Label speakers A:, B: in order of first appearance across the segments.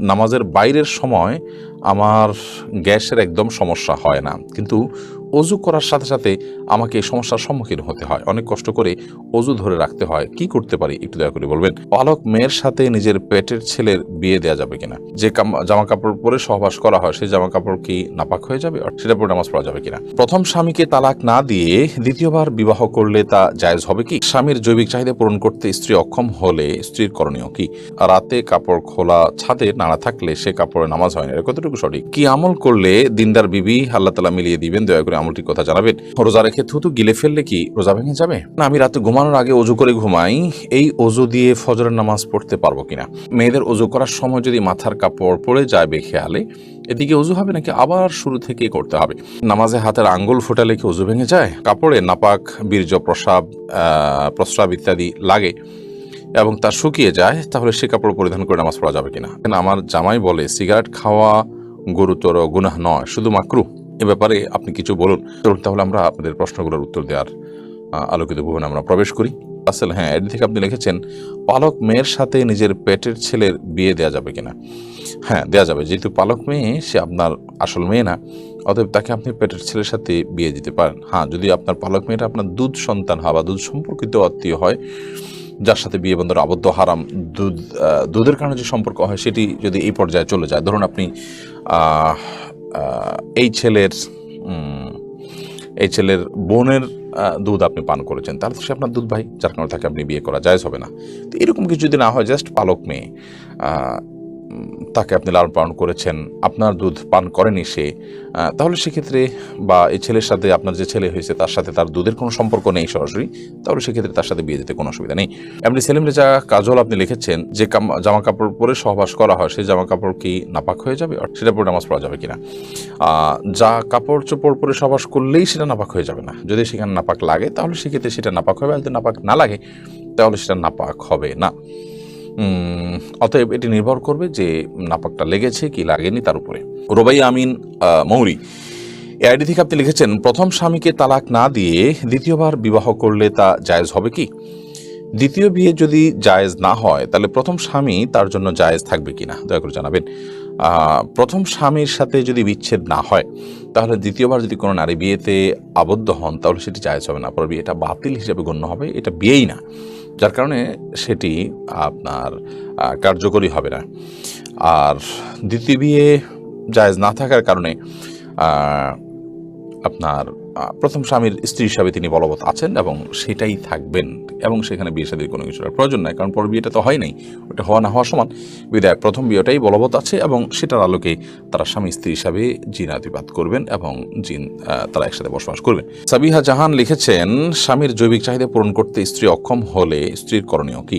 A: নামাজের বাইরের সময় আমার গ্যাসের একদম সমস্যা হয় না। কিন্তু অজু করার সাথে সাথে আমাকে সমস্যার সম্মুখীন হতে হয়। অনেক কষ্ট করে অজু ধরে রাখতে হয়। কি করতে পারি? একটু দয়া করে বলবেন। পালক মেয়ের সাথে নিজের পেটের ছেলের বিয়ে দেওয়া যাবে কিনা? যে জামা কাপড় পরে সহবাস করা হয়, সেই জামা কাপড় কি নাপাক হয়ে যাবে? সেটা পরে নামাজ পড়া যাবে কিনা? প্রথম স্বামীকে তালাক না দিয়ে দ্বিতীয়বার বিবাহ করলে তা জায়েজ হবে কি? স্বামীর জৈবিক চাহিদা পূরণ করতে স্ত্রী অক্ষম হলে স্ত্রীর করণীয় কি? রাতে কাপড় খোলা ছাদে নাড়া থাকলে সে কাপড়ে নামাজ হয় না। কতটুকু সঠিক? কি আমল করলে দিনদার বিবি আল্লাহ তালা মিলিয়ে দিবেন? দয়া করে আমলটির কথা জানাবেন। রোজা রেখে থুতু গিলে ফেললে কি রোজা ভেঙে যাবে? না, আমি রাতে ঘুমানোর আগে অজু করে ঘুমাই। এই অজু দিয়ে ফজরের নামাজ পড়তে পারব কিনা? মেয়েদের অজু করার সময় যদি মাথার কাপড় পড়ে যায় বেখেয়ালে, এদিকে অজু হবে নাকি আবার শুরু থেকে করতে হবে? নামাজে হাতের আঙ্গুল ফোটালে কি অজু ভেঙে যায়? কাপড়ে নাপাক বীর্য প্রসাব প্রস্রাব ইত্যাদি লাগে এবং তা শুকিয়ে যায়, তাহলে সে কাপড় পরিধান করে নামাজ পড়া যাবে কিনা? কেন আমার জামাই বলে, সিগারেট খাওয়া গুরুতর গুনাহ নয়, শুধু মাকরু এ ব্যাপারে আপনি কিছু বলুন। চলুন তাহলে আমরা আপনাদের প্রশ্নগুলোর উত্তর দেওয়ার আলোকিত ভুবনে আমরা প্রবেশ করি। আসলে হ্যাঁ এর থেকে আপনি লিখেছেন, পালক মেয়ের সাথে নিজের পেটের ছেলের বিয়ে দেওয়া যাবে কিনা? হ্যাঁ দেওয়া যাবে। যেহেতু পালক মেয়ে, সে আপনার আসল মেয়ে না, অতএব তাকে আপনি পেটের ছেলের সাথে বিয়ে দিতে পারেন। হ্যাঁ যদি আপনার পালক মেয়েটা আপনার দুধ সন্তান হয় বা দুধ সম্পর্কিত আত্মীয় হয়, যার সাথে বিয়ে বন্ধন আবদ্ধ, হারাম দুধ দুধের কারণে যে সম্পর্ক হয়, সেটি যদি এই পর্যায়ে চলে যায়, ধরুন আপনি এই ছেলের এই ছেলের বোনের দুধ আপনি পান করেছেন। তাহলে সে আপনার দুধ ভাই, যার কারণে তাকে আপনি বিয়ে করা যায় হবে না। তো এরকম কিছু যদি না হয় জাস্ট পালক মেয়ে। তাকে আপনি লালন পালন করেছেন, আপনার দুধ পান করেনি সে তাহলে সেক্ষেত্রে বা এই ছেলের সাথে আপনার যে ছেলে হয়েছে তার সাথে তার দুধের কোনো সম্পর্ক নেই সরাসরি, তাহলে সেক্ষেত্রে তার সাথে বিয়ে দিতে কোনো অসুবিধা নেই। এমনি সেলিম রেজা কাজল আপনি লিখেছেন যে জামা কাপড় পরে সহবাস করা হয়, সেই জামা কাপড় কি নাপাক হয়ে যাবে আর সেটা পরে নামাজ পড়া যাবে কিনা? যা কাপড় চোপড় পরে সহবাস করলেই সেটা নাপাক হয়ে যাবে না। যদি সেখানে নাপাক লাগে, তাহলে সেক্ষেত্রে সেটা নাপাক হবে, আর যদি নাপাক না লাগে, তাহলে সেটা নাপাক হবে না। অতএব এটি নির্ভর করবে যে নাপাকটা লেগেছে কি লাগেনি তার উপরে। রোবাই আমিন মৌরি, এআইডি থেকে আপনি লিখেছেন, প্রথম স্বামীকে তালাক না দিয়ে দ্বিতীয়বার বিবাহ করলে তা জায়েজ হবে কি? দ্বিতীয় বিয়ে যদি জায়েজ না হয়, তাহলে প্রথম স্বামী তার জন্য জায়েজ থাকবে কি না দয়া করে জানাবেন। প্রথম স্বামীর সাথে যদি বিচ্ছেদ না হয়, তাহলে দ্বিতীয়বার যদি কোনো নারী বিয়েতে আবদ্ধ হন, তাহলে সেটি জায়েজ হবে না। পরে বিয়েটা বাতিল হিসেবে গণ্য হবে। এটা বিয়েই না। যার কারণে সেটি আপনার কার্যকরী হবে না। আর দ্বিতীয় বিয়ে জায়জ না থাকার কারণে আপনার প্রথম স্বামীর স্ত্রী হিসাবে তিনি বলবৎ আছেন এবং সেটাই থাকবেন এবং সেখানে বিয়ে শাদীর কোনো কিছুর প্রয়োজন নাই, কারণ পর বিয়েটা তো হয় নাই। ওটা হওয়া না হওয়া সমান। বিদায়, প্রথম বিয়েটাই বলবৎ আছে এবং সেটার আলোকে তারা স্বামী স্ত্রী হিসাবে জিনাতিপাত করবেন এবং জিন তারা একসাথে বসবাস করবেন। সাবিহা জাহান লিখেছেন, স্বামীর জৈবিক চাহিদা পূরণ করতে স্ত্রী অক্ষম হলে স্ত্রীর করণীয় কি?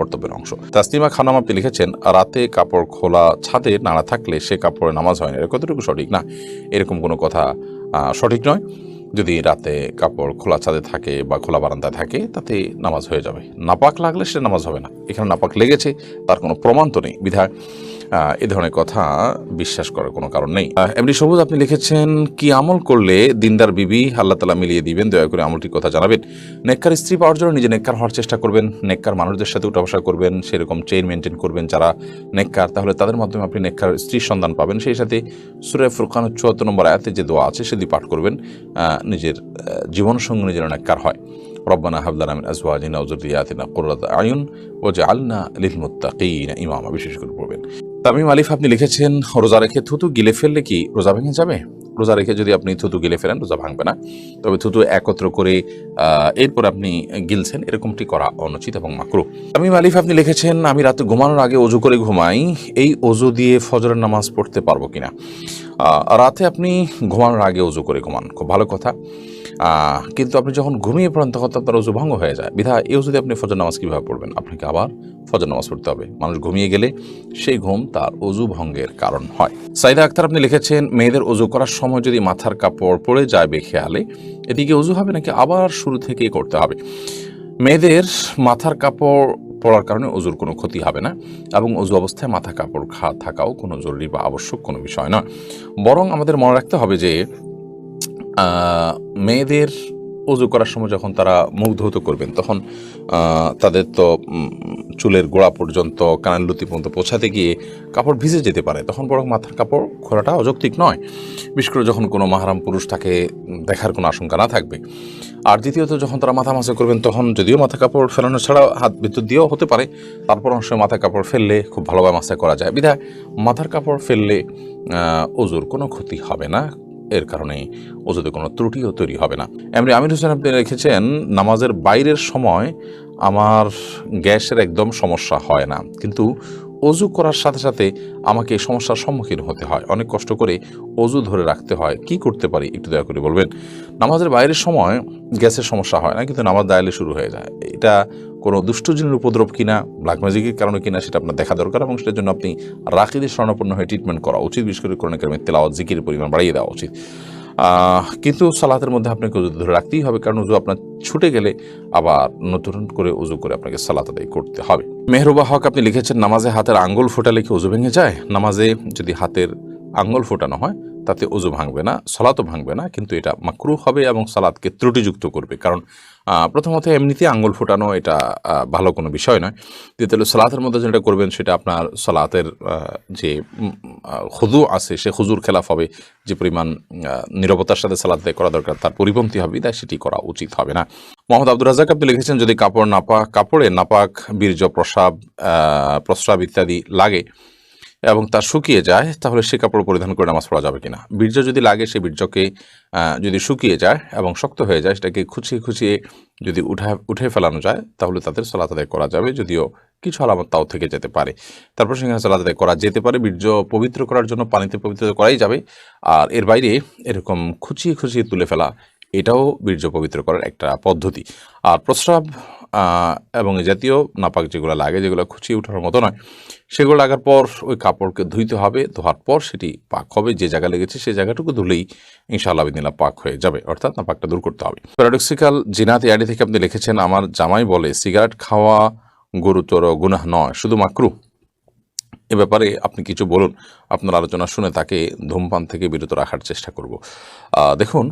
A: কর্তব্যের অংশ। তাসনিমা খানম আপনি লিখেছেন, রাতে কাপড় খোলা ছাদে নাড়া থাকলে সে কাপড়ে নামাজ হয় না। এর কতটুকু সঠিক? না, এরকম কোনো কথা সঠিক নয়। যদি রাতে কাপড় খোলা ছাদে থাকে বা খোলা বারান্দায় থাকে, তাতে নামাজ হয়ে যাবে। নাপাক লাগলে সে নামাজ হবে না। এখানে নাপাক লেগেছে, তার কোনো প্রমাণ তো নেই। বিধায় এ ধরনের কথা বিশ্বাস করার কোনো কারণ নেই। এমনি সবুজ আপনি লিখেছেন কি আমল করলে দিনদার বিবি আল্লাহ তালা মিলিয়ে দিবেন? দয়া করে আমলটির কথা জানাবেন। নেককার স্ত্রী পাওয়ার জন্য নিজে নেককার হওয়ার চেষ্টা করবেন। নেককার মানুষদের সাথে উঠা বসা করবেন। সেরকম চেইন মেনটেন করবেন যারা নেককার। তাহলে তাদের মাধ্যমে আপনি নেককার স্ত্রীর সন্ধান পাবেন। সেই সাথে সুরে ফুরকান চুয়াত্তর নম্বর আয়াতে যে দোয়া আছে সেটি পাঠ করবেন। নিজের আহ, জীবন সঙ্গে নিজের নেককার হয়। রব্বানা হাবলানা মিন আজওয়াজিনা ওয়া যুররিয়াতিনা কুররাতা আয়ুন ওয়াজআলনা লিল মুত্তাকিনা ইমামা বিশেষ করে পড়বেন তামিম আলিফ, আপনি লিখেছেন, রোজা রেখে থুতু গিলে ফেললে কি রোজা ভেঙে যাবে? রোজা রেখে যদি আপনি থুতু গিলে ফেলেন, রোজা ভাঙবে না। তবে থুতু একত্র করে এরপর আপনি গিলছেন, এরকমটি করা অনুচিত এবং মাকরু। তামিম আলিফ, আপনি লিখেছেন, আমি রাতে ঘুমানোর আগে অজু করে ঘুমাই, এই অজু দিয়ে ফজরের নামাজ পড়তে পারব কিনা? রাতে আপনি ঘুমানোর আগে অজু করে ঘুমান, খুব ভালো কথা। কিন্তু আপনি যখন ঘুমিয়ে পড়েন, তখন তো আপনার অজু ভঙ্গ হয়ে যায়। বিধা এও যদি আপনি ফজর নামাজ কীভাবে পড়বেন? আপনাকে আবার ফজর নামাজ পড়তে হবে। মানুষ ঘুমিয়ে গেলে সেই ঘুম তার অজু ভঙ্গের কারণ হয়। সাইদা আক্তার, আপনি লিখেছেন, মেয়েদের অজু করার সময় যদি মাথার কাপড় পড়ে যায় বেখেয়ালে এদিকে অজু হবে নাকি আবার শুরু থেকেই করতে হবে? মেয়েদের মাথার কাপড় পরার কারণে অজুর কোনো ক্ষতি হবে না এবং অজু অবস্থায় মাথা কাপড় খা, থাকাও কোনো জরুরি বা আবশ্যক কোনো বিষয় নয়। বরং আমাদের মনে রাখতে হবে যে মেয়েদের অজু করার সময় যখন তারা মুখ ধৌত করবেন, তখন তাদের তো চুলের গোড়া পর্যন্ত, কানের লুতি পর্যন্ত পৌঁছাতে গিয়ে কাপড় ভিজে যেতে পারে। তখন বরং মাথার কাপড় খোলাটা অযৌক্তিক নয়। বিশেষ করে যখন কোনো মাহারাম পুরুষ তাকে দেখার কোনো আশঙ্কা না থাকবে। আর দ্বিতীয়ত, যখন তারা মাথা মাসে করবেন, তখন যদিও মাথা কাপড় ফেলানো ছাড়া হাত বিদ্যুৎ দিয়েও হতে পারে, তারপর সময় মাথা কাপড় ফেললে খুব ভালোভাবে মাসে করা যায়। বিধায় মাথার কাপড় ফেললে অজুর কোনো ক্ষতি হবে না। এর কারণে ওজুতে কোনো ত্রুটিও তৈরি হবে না। এমনি আমির হোসেন আপনি রেখেছেন, নামাজের বাইরের সময় আমার গ্যাসের একদম সমস্যা হয় না। কিন্তু অজু করার সাথে সাথে আমাকে সমস্যার সম্মুখীন হতে হয়। অনেক কষ্ট করে অজু ধরে রাখতে হয়। কি করতে পারি একটু দয়া করে বলবেন? নামাজের বাইরের সময় গ্যাসের সমস্যা হয় না, কিন্তু নামাজ দায়ালে শুরু হয়ে যায়। এটা কোনো দুষ্টজিনের উপদ্রব কিনা ব্ল্যাক ম্যাজিকের কারণে কিনা, সেটা আপনার দেখা দরকার এবং সেটার জন্য আপনি রাখিদের স্বর্ণপূর্ণ হয়ে ট্রিটমেন্ট করা উচিত। বিশেষ করে করোনা কেরামের তেলাওয়াত জিকির পরিমাণ বাড়িয়ে দেওয়া উচিত। কিন্তু সালাতের মধ্যে আপনাকে উজু ধরে রাখতেই হবে, কারণ উজু আপনার ছুটে গেলে আবার নতুন করে উজু করে আপনাকে সালাত আদায় করতে হবে। মেহরুবা হক, আপনি লিখেছেন, নামাজে হাতের আঙ্গুল ফোটালে কি উজু ভেঙে যায়। নামাজে যদি হাতের আঙ্গুল ফোটানো হয় তাতে উজু ভাঙবে না, সালাতও ভাঙবে না, কিন্তু এটা মাকরু হবে এবং সালাদকে ত্রুটিযুক্ত করবে। কারণ প্রথমত এমনিতে আঙ্গুল ফোটানো এটা ভালো কোনো বিষয় নয়। দ্বিতীয় সালাতের মধ্যে যেটা করবেন সেটা আপনার সালাতের যে খুদু আছে, সে খুজুর খেলাফ হবে, যে পরিমাণ নীরবতার সাথে সালাদ করা দরকার, তার পরিপন্থী হবে, তাই সেটি করা উচিত হবে না। মোহাম্মদ আব্দুল রাজাক আপনি লিখেছেন, যদি কাপড় নাপাক, কাপড়ে নাপাক বীর্য, প্রসাব প্রস্রাব ইত্যাদি লাগে এবং তা শুকিয়ে যায়, তাহলে সে কাপড় পরিধান করে নামাজ পড়া যাবে কিনা? বীর্য যদি লাগে, সে বীর্যকে যদি শুকিয়ে যায় এবং শক্ত হয়ে যায়, সেটাকে খুঁচিয়ে খুঁচিয়ে যদি উঠা, উঠে ফেলানো যায়, তাহলে তাদের সলাত করা যাবে, যদিও কিছু আলামত তাও থেকে যেতে পারে। তারপর সেখানে সলাত করা যেতে পারে, বীর্য পবিত্র করার জন্য পানিতে পবিত্র করাই যাবে। আর এর বাইরে এরকম খুঁচিয়ে খুঁচিয়ে তুলে ফেলা, এটাও বীর্য পবিত্র করার একটা পদ্ধতি। আর প্রস্রাব এবং জাতীয় নাপাক যেগুলো লাগে, যেগুলো খুঁচিয়ে ওঠার মতো নয়, সেগুলো লাগার পর ওই কাপড়কে ধুইতে হবে, ধোয়ার পর সেটি পাক হবে, যে জায়গা লেগেছে সেই জায়গাটুকু ধুলেই ইনশাআল্লাহ বিদিনা পাক হয়ে যাবে, অর্থাৎ নাপাকটা দূর করতে হবে। প্যারাডক্সিক্যাল জিনাত ইয়াডি থেকে আপনি লিখেছেন, আমার জামাই বলে, সিগারেট খাওয়া গুরুতর গুনাহ নয়, শুধু মাকরু। এ ব্যাপারে আপনি কিছু বলুন, আপনার আলোচনা শুনে তাকে ধূমপান থেকে বিরত রাখার চেষ্টা করব। দেখুন,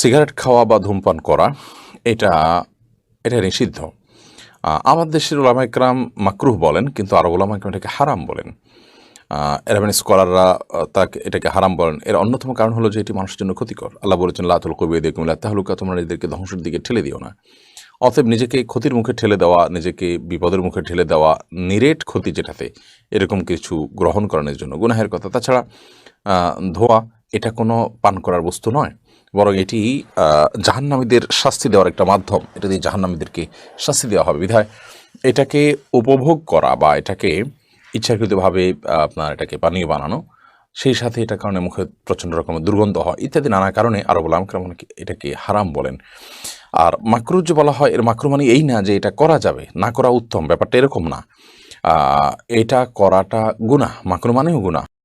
A: সিগারেট খাওয়া বা ধূমপান করা, এটা এটা নিষিদ্ধ। আমার দেশের ওলামা ইকরাম মাকরুহ বলেন, কিন্তু আরব ওলামা ইকরাম এটাকে হারাম বলেন। এরাবেন স্কলাররা তাকে এটাকে হারাম বলেন। এর অন্যতম কারণ হলো যে এটি মানুষের জন্য ক্ষতিকর। আল্লাহ বলেছেন, লাতুল কবি দেখুমিল্লা তাহলুকা তোমরা নিজেদেরকে ধ্বংসের দিকে ঠেলে দিও না। অতএব নিজেকে ক্ষতির মুখে ঠেলে দেওয়া, নিজেকে বিপদের মুখে ঠেলে দেওয়া, নিরেট ক্ষতি যেটাতে এরকম কিছু গ্রহণ করানোর জন্য গুনাহের কথা। তাছাড়া ধোয়া এটা কোনো পান করার বস্তু নয়। বরং এটি জাহান্নামীদের শাস্তি দেওয়ার একটা মাধ্যম। এটা দিয়ে জাহান্নামীদেরকে শাস্তি দেওয়া হবে। বিধায় এটাকে উপভোগ করা বা এটাকে ইচ্ছাকৃতভাবে আপনার এটাকে পানীয় বানানো, সেই সাথে এটার কারণে মুখে প্রচণ্ড রকমের দুর্গন্ধ হয়, ইত্যাদি নানা কারণে আরও আরব আলমকরাম এটাকে হারাম বলেন। আর মাকরু যে বলা হয়, এর মাকরু মানে এই না যে এটা করা যাবে, না করা উত্তম। ব্যাপারটা এরকম না। এটা করাটা গুনাহ, মাকরু মানেও গুনাহ।